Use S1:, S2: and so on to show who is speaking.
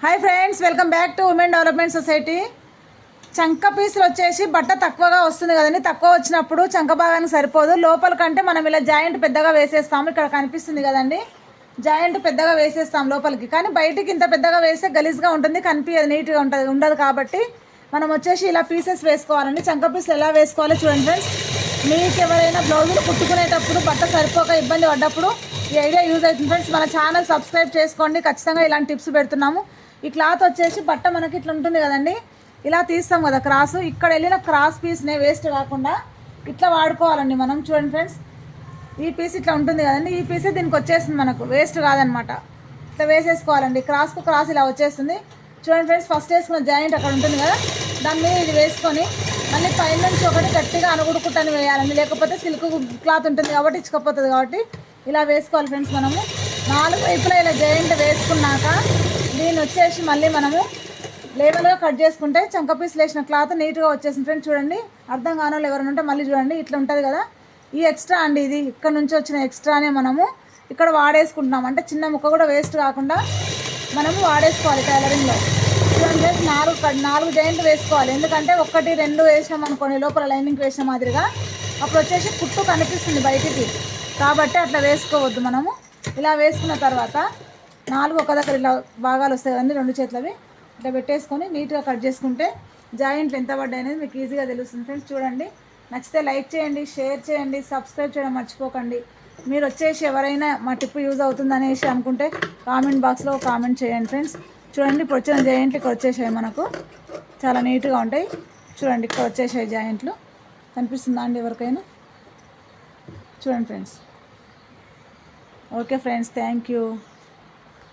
S1: Hi friends welcome back to women development society చంక పీసులు వచ్చేసి బట్ట తక్కువగా వస్తుంది కదండి. తక్కువ వచ్చినప్పుడు చంక భాగానికి సరిపోదు. లోపల కంటే మనం ఇలా జాయింట్ పెద్దగా వేసేస్తాము. ఇక్కడ కనిపిస్తుంది కదండి. జాయింట్ పెద్దగా వేసేస్తాం లోపలికి. కానీ బయటికి ఇంత పెద్దగా వేస్తే గలీజ్గా ఉంటుంది. కనిపించదు నీట్గా ఉంటుంది ఉండదు కాబట్టి మనం వచ్చేసి ఇలా పీసెస్ వేసుకోవాలండి. చంక పీసులు ఎలా వేసుకోవాలో చూడండి ఫ్రెండ్స్ మీకు ఎవరైనా బ్లౌజులు కుట్టుకునేటప్పుడు బట్ట సరిపోక ఇబ్బంది పడ్డప్పుడు ఈ ఐడియా యూజ్ అవుతుంది ఫ్రెండ్స్. మన ఛానల్ సబ్స్క్రైబ్ చేసుకోండి. ఖచ్చితంగా ఇలాంటి టిప్స్ పెడుతున్నాము. ఈ క్లాత్ వచ్చేసి బట్ట మనకి ఇట్లా ఉంటుంది కదండి. ఇలా తీస్తాం కదా క్రాస్. ఇక్కడ వెళ్ళిన క్రాస్ పీస్నే వేస్ట్ కాకుండా ఇట్లా వాడుకోవాలండి మనం. చూడండి ఫ్రెండ్స్. ఈ పీస్ ఇట్లా ఉంటుంది కదండి. ఈ పీసే దీనికి వచ్చేస్తుంది మనకు. వేస్ట్ కాదనమాట. ఇట్లా వేసేసుకోవాలండి. క్రాస్కు క్రాస్ ఇలా వచ్చేస్తుంది. చూడండి ఫ్రెండ్స్ ఫస్ట్ వేసుకున్న జాయింట్ అక్కడ ఉంటుంది కదా. దాని మీద ఇది వేసుకొని మళ్ళీ పైన నుంచి ఒకటి గట్టిగా అనుగుడుకుంటాను వేయాలండి. లేకపోతే సిల్క్ క్లాత్ ఉంటుంది కాబట్టి ఇచ్చుకపోతుంది కాబట్టి ఇలా వేసుకోవాలి ఫ్రెండ్స్ మనము. నాలుగు వైపులా ఇలా జాయింట్ వేసుకున్నాక దీన్ని వచ్చేసి మళ్ళీ మనము లేవల్గా కట్ చేసుకుంటే చంక పీసులు వేసిన క్లాత్ నీట్గా వచ్చేసింది ఫ్రెండ్స్ చూడండి. అర్థం కాని ఎవరైనా ఉంటే మళ్ళీ చూడండి. ఇట్లా ఉంటుంది కదా. ఈ ఎక్స్ట్రా అండి ఇది. ఇక్కడ నుంచి వచ్చిన ఎక్స్ట్రానే మనము ఇక్కడ వాడేసుకుంటున్నాం. అంటే చిన్న ముక్క కూడా వేస్ట్ కాకుండా మనము వాడేసుకోవాలి టైలరింగ్లో చూడండి నాలుగు నాలుగు జాయింట్ వేసుకోవాలి. ఎందుకంటే ఒకటి రెండు వేసాం అనుకోండి లోపల లైనింగ్ వేసిన మాదిరిగా. అప్పుడు వచ్చేసి కుట్టు కనిపిస్తుంది బయటికి. కాబట్టి అట్లా వేసుకోవద్దు మనము. ఇలా వేసుకున్న తర్వాత నాలుగు ఒక దగ్గర ఇలా భాగాలు వస్తాయి కదండి రెండు చేతులవి. ఇట్లా పెట్టేసుకొని నీట్గా కట్ చేసుకుంటే జాయింట్లు ఎంత పడ్డాయి అనేది మీకు ఈజీగా తెలుస్తుంది ఫ్రెండ్స్. చూడండి నచ్చితే లైక్ చేయండి షేర్ చేయండి సబ్స్క్రైబ్ చేయడం మర్చిపోకండి. మీరు వచ్చేసి ఎవరైనా మా టిప్ యూజ్ అవుతుంది అనేసి అనుకుంటే కామెంట్ బాక్స్లో కామెంట్ చేయండి ఫ్రెండ్స్. చూడండి ఇప్పుడు వచ్చిన జాయింట్లు ఇక్కడ వచ్చేసాయి మనకు. చాలా నీట్గా ఉంటాయి. చూడండి ఇక్కడ వచ్చేసాయి జాయింట్లు. కనిపిస్తుందా అండి ఎవరికైనా? చూడండి friends. Okay friends thank you.